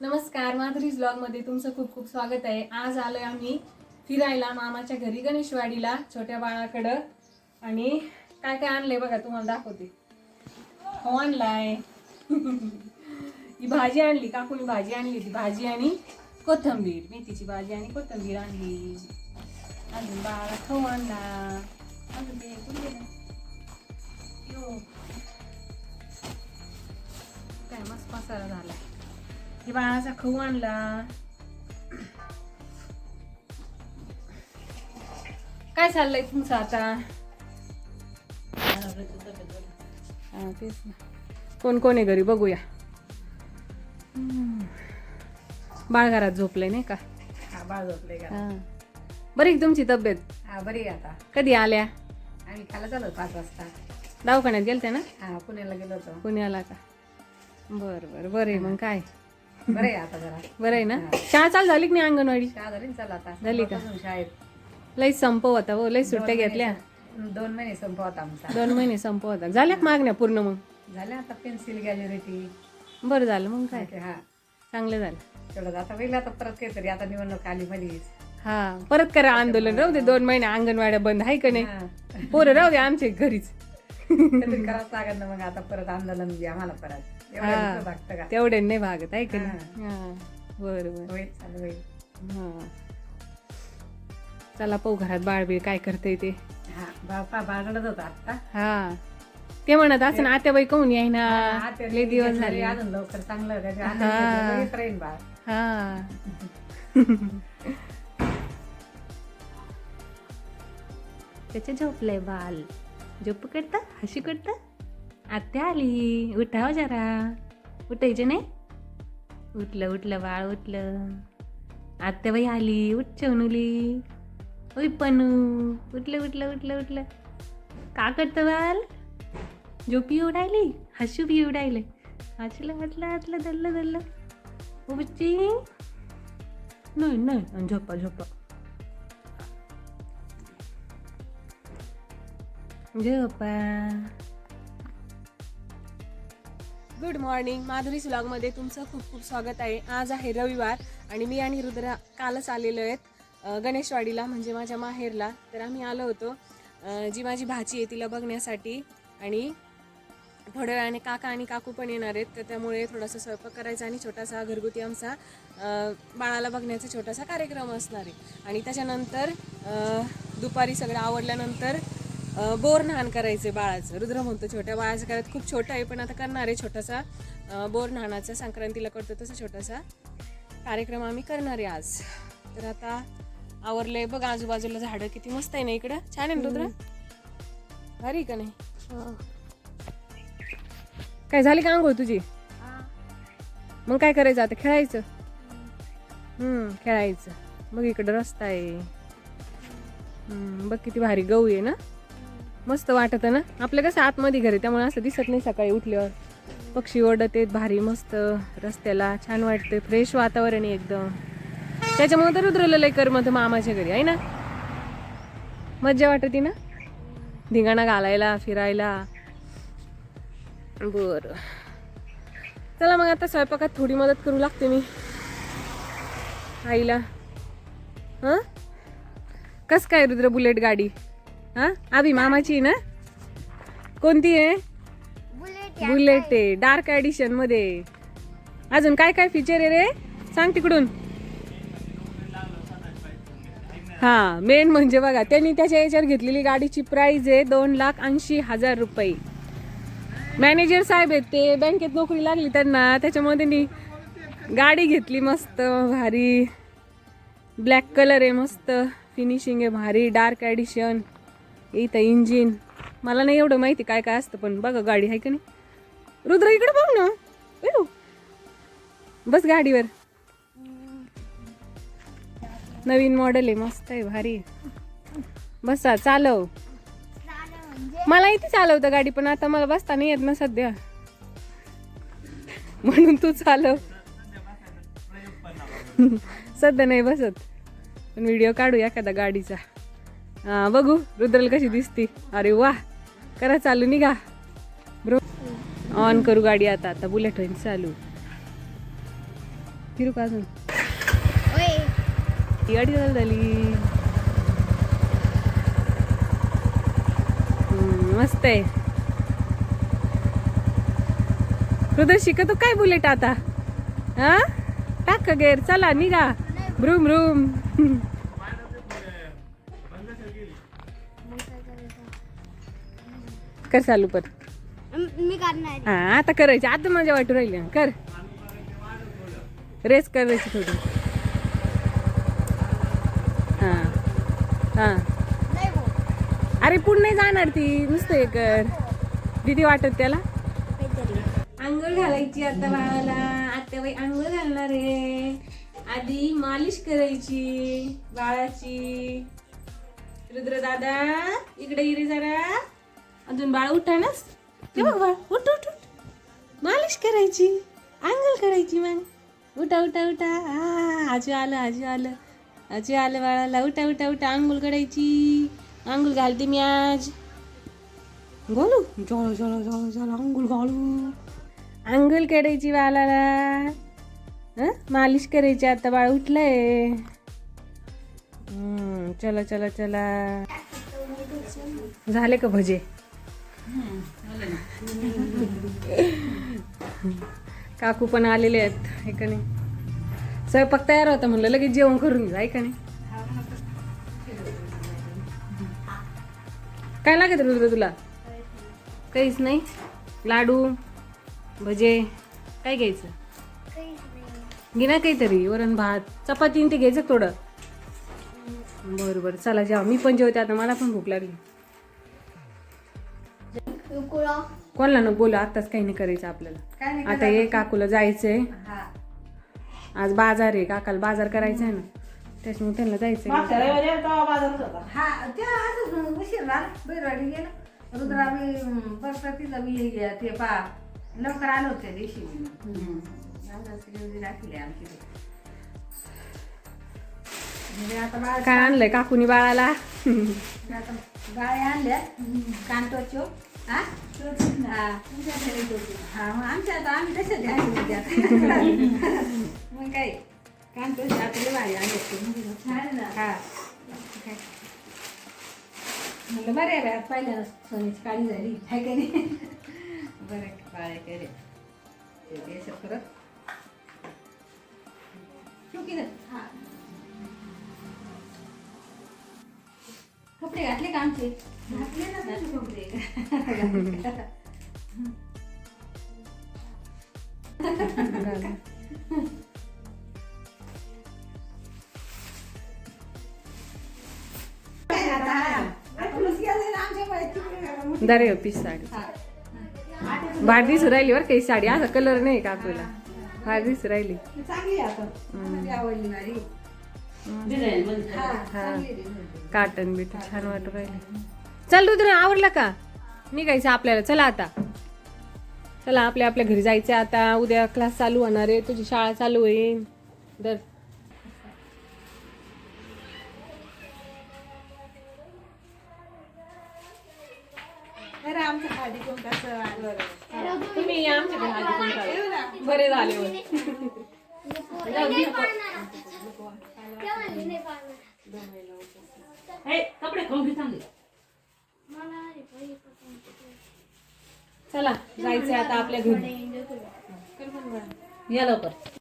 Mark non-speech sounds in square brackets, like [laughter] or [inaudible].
नमस्कार माधुरीज ब्लॉगमध्ये तुमचं खूप खूप स्वागत आहे. आज आलोय आम्ही फिरायला मामाच्या घरी गणेशवाडीला छोट्या बाळाकडं. आणि काय काय आणलंय बघा तुम्हाला दाखवते. हो आणलाय [laughs] ही भाजी आणली काकूनी भाजी आणली होती. भाजी आणि कोथंबीर मेथीची भाजी आणि कोथंबीर आणली. अजून बाळा खाऊ आणला. अजून ते काय मस्त मसाला झाला. हे बाळाचा खाऊ आणला काय चाललंय तुमचं आता हा, तेच ना कोण कोण आहे घरी? बघूया. बाळ घरात झोपलंय नाही का? हा बाळ झोपले का हा. बरी आहे तुमची तब्येत? हा बरी आहे आता. कधी आल्या? आम्ही खायला चालू पाच वाजता. दवाखान्यात गेलते ना? हा पुण्याला गेलो होतो. पुण्याला का? बर बर बरं आहे मग काय? बरं आहे आता जरा. बरं आहे ना? शाळा चालू झाली की नाही अंगणवाडी? शाळा झाली ना चला आता. झाली का? शाळेत. लई संपव होता हो लई सुट्ट्या घेतल्या. दोन महिने संपवत आमचा. दोन महिने संपव होता झाल्या का मागण्या पूर्ण मग? झाल्या आता पेन्सिल गॅलरी बरं झालं मग काय? हा. चांगलं झालं. तेवढं आता वेगळं आता परत काहीतरी. आता निवडणूक आली हा परत करा आंदोलन. राहू दे दोन महिने अंगणवाड्या बंद आहे का नाही? पोरं राहू दे आमचे घरीच. [laughs] काहीतरी करावंच लागत ना मग आता परत आंदोलन घ्या आम्हाला परत. हा. दुःख भागतं का? तेवढे नाही भागत आहे का नाही? हा. बरं चालू हा. पाहू घरात बाळबीळ काय करते ते. हा बापा होता आता हा. ते म्हणत असं ना आत्याबाई कहून याय ना? लय दिवस घेतलं झाले. अजून लवकर चांगलं त्याच्या हा. हातात लगेच राहील बाळ. हा. [laughs] त्याचे झोपलंय बाल. झोप करता हशी करता आत्या आली. उठाव हो जरा. उठायचे नाही? उठलं उठलं बाळ उठलं. आत्या बाई आली. उठ चवनुली ओय पनू. उठलं उठलं उठलं उठलं. का करतं बाल झोपी उडायली? हसू बी उडायले. हसलं हसलं हसलं धरलं धरलं. ओ नाही नाही झोपा झोपा. झोपा. गुड मॉर्निंग माधुरी मध्ये तुमचं खूप खूप स्वागत आहे. आज आहे रविवार आणि मी आणि रुद्रा कालच आलेलो आहेत गणेशवाडीला म्हणजे माझ्या माहेरला. तर आम्ही आलो होतो जी माझी भाची आहे तिला बघण्यासाठी. आणि थोड्या वेळाने काका आणि काकू पण येणार आहेत तर त्यामुळे थोडासा स्वयंपाक करायचा आणि छोटासा घरगुती आमचा बाळाला बघण्याचा छोटासा कार्यक्रम असणार आहे. आणि त्याच्यानंतर दुपारी सगळं आवडल्यानंतर बोर न्हाण करायचं बाळाचं. रुद्र म्हणतो छोट्या बाळाचं करायचं खूप छोटं आहे पण आता करणार आहे छोटासा. बोर न्हाणाचा संक्रांतीला करतो तसा छोटासा. कार्यक्रम आम्ही करणार आहे आज. तर आता आवरलंय बघ आजूबाजूला झाडं किती मस्त आहे ना इकडं. छान आहे रुद्र? भारी का नाही? काय झाली का आंघोळ तुझी? मग काय करायचं आता खेळायचं? हम्म. खेळायचं. बघ इकडं रस्ता आहे. बघ किती भारी गहू आहे ना? मस्त वाटत ना? आपलं कसं आतमध्ये घर आहे त्यामुळे असं दिसत नाही सकाळी उठल्यावर. पक्षी ओढत आहेत भारी मस्त रस्त्याला छान वाटतं फ्रेश वातावरण आहे एकदम. त्याच्यामुळे तर रुद्रला लय करमत मामाच्या घरी आहे ना? मज्जा वाटते ना? धिंगाणा घालायला फिरायला. बर. चला मग आता स्वयंपाकात थोडी मदत करू लागते मी. आईला. हां? कस काय रुद्र बुलेट गाडी? हां? आभी मामाची ना? कोणती आहे? बुलेट आहे. डार्क ॲडिशनमध्ये. अजून काय काय फीचर आहे रे? सांग तिकडून. हा मेन म्हणजे बघा त्यांनी त्याच्या याच्यावर घेतलेली गाडीची प्राइस आहे दोन लाख ऐंशी हजार रुपये. मॅनेजर साहेब आहेत ते बँकेत नोकरी लागली त्यांना त्याच्यामुळे त्यांनी गाडी घेतली मस्त भारी. ब्लॅक कलर आहे मस्त फिनिशिंग आहे भारी डार्क ॲडिशन इथं इंजिन. मला नाही एवढं माहिती काय काय असतं पण बघा गाडी आहे का नाही. रुद्र इकडे बघ ना. बस गाडीवर. नवीन मॉडेल आहे मस्त आहे भारी बसा चालव. मला इथे चालवतं गाडी पण आता मला बसता नाही येत ना सध्या. म्हणून तू चालव. [laughs] सध्या नाही बसत. पण व्हिडिओ काढू एखादा गाडीचा. बघू रुद्रल कशी दिसती. अरे वा करा चालू निघा. ब्रो ऑन करू गाडी आता आता बुलेट होईल चालू. फिरू का अजून? गाडी झाली. मस्त आहे. हृदय शिकतो काय बुलेट आता? हा? टाक गेर? चला निघा. ब्रूम ब्रूम. कर चालू पर मी करणार. हा आता करायची आता माझ्या वाटू राहिली. ना. कर. रेस करायची थोडी. हा. हा. नाही अरे पुढे नाही जाणार ती. नुसतं हे कर. दिदी वाटत त्याला? काहीतरी आंघोळ घालायची आता बाळाला. आता बाई आंघोळ घालणार आहे. आधी मालिश करायची बाळाची. रुद्रदादा इकडे इरे जरा. अजून बाळ उठानच ते बघ बाळ उठ उठ उठ. मालिश करायची आंघोळ करायची मग. उठा उठा उठा. आ, आजू आलं आजू आलं. आजू आलं बाळाला. उठा उठा उठा. आंघोळ करायची. आंघोळ घालते मी आज. घालू? जळ जळ जळ जळ. आंघोळ घालू. आंघोळ करायची बाळाला. हं? मालिश करायची. आता बाळ उठलंय. चला चला चला. झाले का भजे? काकू पण आलेले आहेत ऐका नाही? स्वयंपाक तयार होता म्हणलं लगेच जेवण करून घ्या ऐका नाही? काय लागत रुद्र तुला? काहीच नाही? लाडू भजे काय घ्यायचं? घे ना काहीतरी वरण भात चपाती ते घ्यायचं थोडं? बरं बरं. चला जेवा. मी पण जेवते आता. मला पण भूक लागली. कोणाला नको बोलू? आत्ताच काही नाही करायचं आपल्याला. आता ये काकूला जायचंय. हा. आज बाजार आहे. काकाला बाजार करायचा आहे ना. त्याच्यामुळे त्यांना जायचंय. हा उशीर बैरवाडी गेलं. रुद्रा मी परतीचा मी हे ते पा लवकर आलो त्या दिवशी. आमची. काय आणलंय काकूनी बाळाला? आता गाळे आणल्या कांटोचो हा. हा? हा. मग आमच्या आता आम्ही तसं द्या मग काय? कांटोचे आपले भारी आणले छान ना. हा. काय म्हणलं बरं आहे पहिल्या सोन्याची काळी झाली. आहे का नाही? बरं काळे केले ते असं करत चुकी हा. कपडे घातले का आमचे? घातले ना तुझे कपडे. दरे पीस साडी. भार दिसू राहिली बरं काही साडी. असा कलर नाही काकूला भार दिसू राहिली. चांगली आता. आवडली हा. काटन बीट छान वाटू राहिले. चल रुद्र आवडला का? निघायचं आपल्याला. चला आता. चला आपल्या आपल्या घरी जायचं आता. उद्या क्लास चालू होणार आहे. तुझी शाळा चालू होईल. दर. तुम्ही या आमच्याकडे हळदी कुंकवाला. बरे झाले [laughs] मला नाही पाहिजे चला जायचंय आता आपल्या घरी. या लवकर.